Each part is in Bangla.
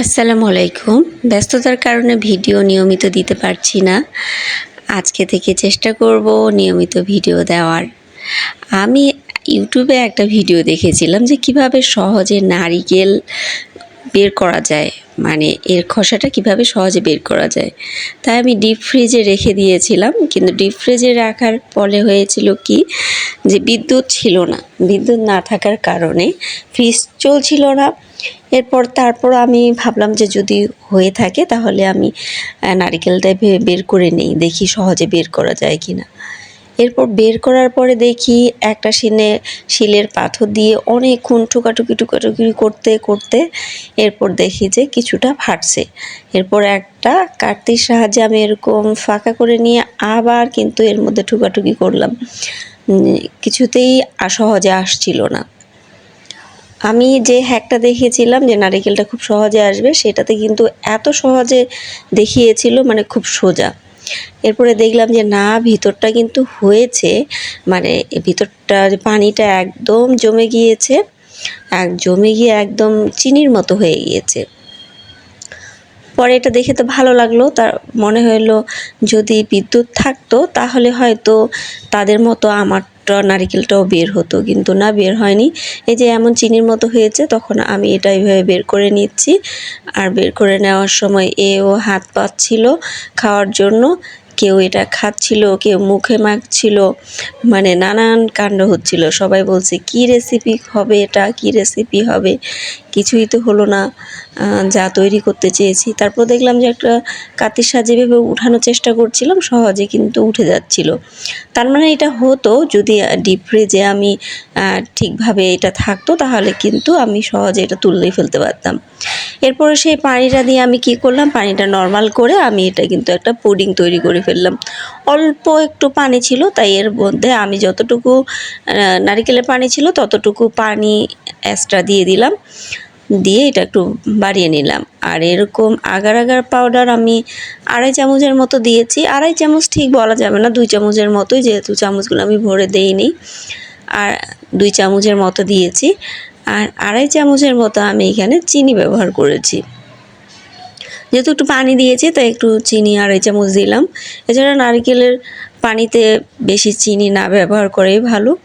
আসসালামু আলাইকুম। ব্যস্ততার কারণে ভিডিও নিয়মিত দিতে পারছি না। আজকে থেকে চেষ্টা করব নিয়মিত ভিডিও দেওয়ার। আমি ইউটিউবে একটা ভিডিও দেখেছিলাম যে কীভাবে সহজে নারিকেল বের করা যায়। মানে এর খসাটা কীভাবে সহজে বের করা যায়। তাই আমি ডিপ ফ্রিজে রেখে দিয়েছিলাম। কিন্তু ডিপ ফ্রিজে রাখার ফলে হয়েছিল কি? যে বিদ্যুৎ ছিল না। বিদ্যুৎ না থাকার কারণে ফ্রিজ চলছিল না। এরপর তারপর আমি ভাবলাম যে যদি হয়ে থাকে তাহলে আমি নারিকেলটা বের করে নেই। দেখি সহজে বের করা যায় কি না এরপর বের করার পরে দেখি একটা শিলে শিলের পাথর দিয়ে অনেকক্ষণ ঠুকাঠুকি টুকাটুকি করতে করতে এরপর দেখি যে কিছুটা ফাটছে। এরপর একটা কাঠির সাহায্যে আমি এরকম ফাঁকা করে নিয়ে আবার কিন্তু এর মধ্যে ঠুকাঠুকি করলাম। কিছুতেই সহজে আসছিল না। আমি যে হ্যাকটা দেখিয়েছিলাম যে নারিকেলটা খুব সহজে আসবে, সেটাতে কিন্তু এত সহজে দেখিয়েছিল মানে খুব সোজা। এরপরে দেখলাম যে, না, ভিতরটা কিন্তু হয়েছে। মানে ভিতরটা পানিটা একদম জমে গিয়েছে, এক জমে গিয়ে একদম চিনির মতো হয়ে গিয়েছে। পরে এটা দেখে তো ভালো লাগল। তার মনে হলো যদি বিদ্যুৎ থাকতো তাহলে হয়তো তাদের মতো আমারটা, নারিকেলটাও বের হতো। কিন্তু না, বের হয়নি। এই যে এমন চিনির মতো হয়েছে, তখন আমি এটা এইভাবে বের করে নিচ্ছি। আর বের করে নেওয়ার সময় এও হাত পাচ্ছিল খাওয়ার জন্য। কেউ এটা খাচ্ছিল, কেউ মুখে মাখছিল মানে নানান কাণ্ড হচ্ছিল। সবাই বলছে, কি রেসিপি হবে এটা? কি রেসিপি হবে? কিছুই তো হলো না যা তৈরি করতে চেয়েছি। তারপর দেখলাম যে একটা কাতির সাজে ভেবে উঠানোর চেষ্টা করছিলাম, সহজে কিন্তু উঠে যাচ্ছিল। তার মানে এটা হতো, যদি ডিপ ফ্রিজে আমি ঠিকভাবে এটা থাকতো, তাহলে কিন্তু আমি সহজে এটা তুললেই ফেলতে পারতাম। এরপরে সেই পানিটা দিয়ে আমি কি করলাম? পানিটা নর্মাল করে আমি এটা কিন্তু একটা পুডিং তৈরি করে ফেললাম। অল্প একটু পানি ছিল, তাই এর মধ্যে আমি যতটুকু নারিকেলের পানি ছিল ততটুকু পানি এক্সট্রা দিয়ে দিলাম। দিয়ে এটা একটু বাড়িয়ে নিলাম। আর এরকম আগার আগার পাউডার আমি আড়াই চামচের মতো দিয়েছি। আড়াই চামচ ঠিক বলা যাবে না, দুই চামচের মতোই, যেহেতু চামচগুলো আমি ভরে দেইনি। আর দুই চামচের মতো দিয়েছি। আর আড়াই চামচের মতো আমি এখানে চিনি ব্যবহার করেছি। যেহেতু একটু পানি দিয়েছি, তাই একটু চিনি আড়াই চামচ দিলাম। এছাড়া নারকেলের পানিতে বেশি চিনি না ব্যবহার করেই ভালো।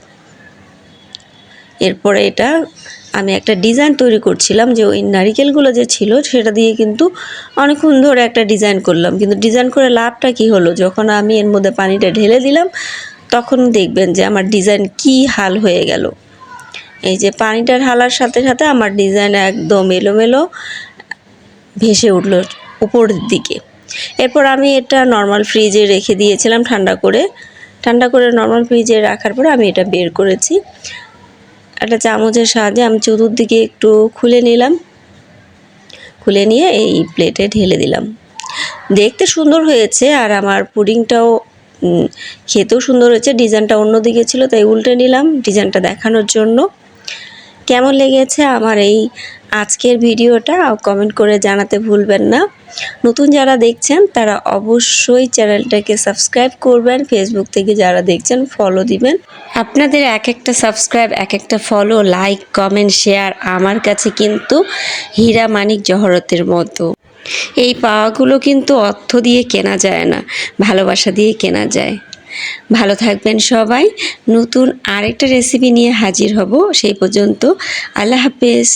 এরপরে এটা আমি একটা ডিজাইন তৈরি করছিলাম, যে ওই নারিকেলগুলো যে ছিল, সেটা দিয়ে কিন্তু অনেকক্ষণ ধরে একটা ডিজাইন করলাম। কিন্তু ডিজাইন করে লাভটা কি হলো? যখন আমি এর মধ্যে পানিটা ঢেলে দিলাম, তখন দেখবেন যে আমার ডিজাইন কি হাল হয়ে গেল। এই যে পানিটা ঢালার সাথে সাথে আমার ডিজাইন একদম এলোমেলো ভেসে উঠল উপরের দিকে। এরপর আমি এটা নর্মাল ফ্রিজে রেখে দিয়েছিলাম ঠান্ডা করে। ঠান্ডা করে নর্মাল ফ্রিজে রাখার পরে আমি এটা বের করেছি। একটা চামচের সাহায্যে আমি চতুর্দিকে একটু খুলে নিলাম। খুলে নিয়ে এই প্লেটে ঢেলে দিলাম। দেখতে সুন্দর হয়েছে আর আমার পুডিংটাও খেতেও সুন্দর হয়েছে। ডিজাইনটা অন্যদিকে ছিল, তাই উল্টে নিলাম। ডিজাইনটা দেখানোর জন্য। কেমন লেগেছে আমার এই আজকের ভিডিওটা কমেন্ট করে জানাতে ভুলবেন না। নতুন যারা দেখছেন, তারা অবশ্যই চ্যানেলটাকে সাবস্ক্রাইব করবেন ফেসবুক থেকে যারা দেখছেন ফলো দিবেন। আপনাদের এক একটা সাবস্ক্রাইব এক একটা ফলো লাইক কমেন্ট শেয়ার আমার কাছে কিন্তু হীরা মানিক জহরতের মতো। এই পাওয়াগুলো কিন্তু অর্থ দিয়ে কেনা যায় না, ভালোবাসা দিয়ে কেনা যায়। ভালো থাকবেন সবাই। নতুন আরেকটা রেসিপি নিয়ে হাজির হব সেই পর্যন্ত। আল্লাহ হাফেজ।